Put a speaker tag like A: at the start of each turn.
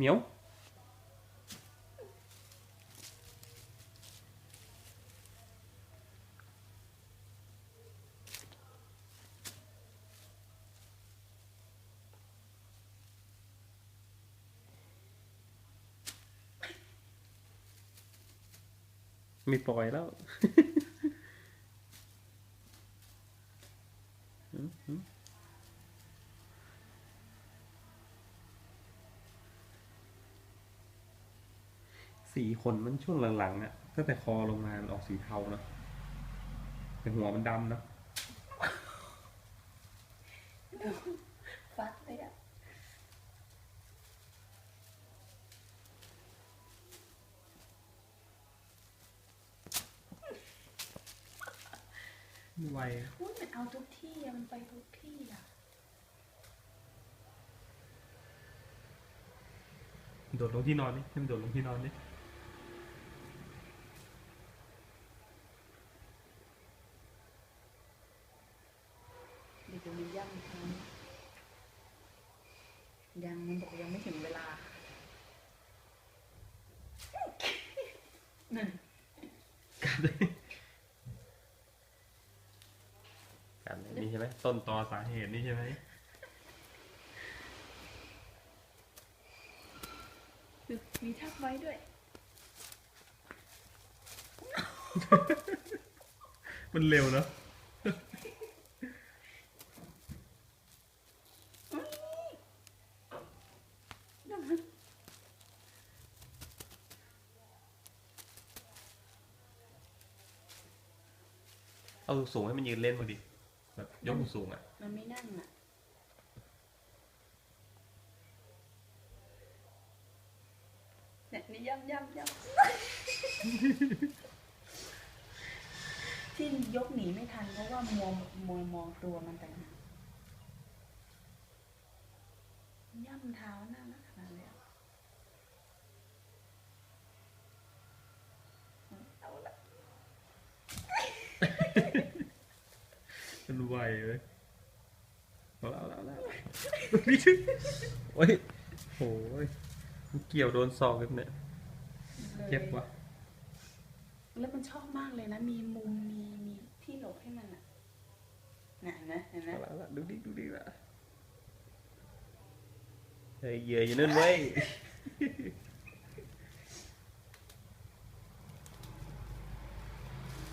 A: เหมียว มีปล่อยแล้ว อืมอืม สีขนมันช่วงหลังๆเนี่ยตั้งแต่คอลงมามันออกสีเทานะแต่หัวมันดำนะ
B: ฟัดเลยอะ
A: ไว
B: อุ้ยมันเอาทุกที่อะมันไปทุกที่อะ
A: โดดลงที่นอนนี่ให้มันโดดลงที่นอนนี่
B: เดี๋ยวจะมีย่ำทั้งยังมันบอกยังไม่ถึงเวลานั่น
A: กัดเลยกัดเลยนี่ใช่ไหมต้นตอสาเหตุนี่ใช่ไหม
B: มีทับไว้ด้วย
A: มันเร็วเนอะ เอาสูงให้มันยืนเล่นพอดีแบบยกสูงอะ
B: มันไม่นั่งอะ เนี่ยนี่ย่ำย่ำย่ำ ที่ยกหนีไม่ทันเพราะว่ามัวมัวมองตัวมันแต่ย่ำเท้าหน้านักขนาดเลยอะเอาละ
A: มันไวเลยเอาแล้วเอาแล้วเอาแล้วโอ้ยโอ้ยมันเกี่ยวโดนซอกเลยเนี่ยเจ็บวะ
B: แล้วมันชอบมากเลยนะ มีมุมมีมีที่หลบให้มันอะน่ะเห็นไหมเห็นไหม
A: เอาละเอาละดูดิดูดิละเฮ้ยเหยื่ออยู่นั่นเว้ย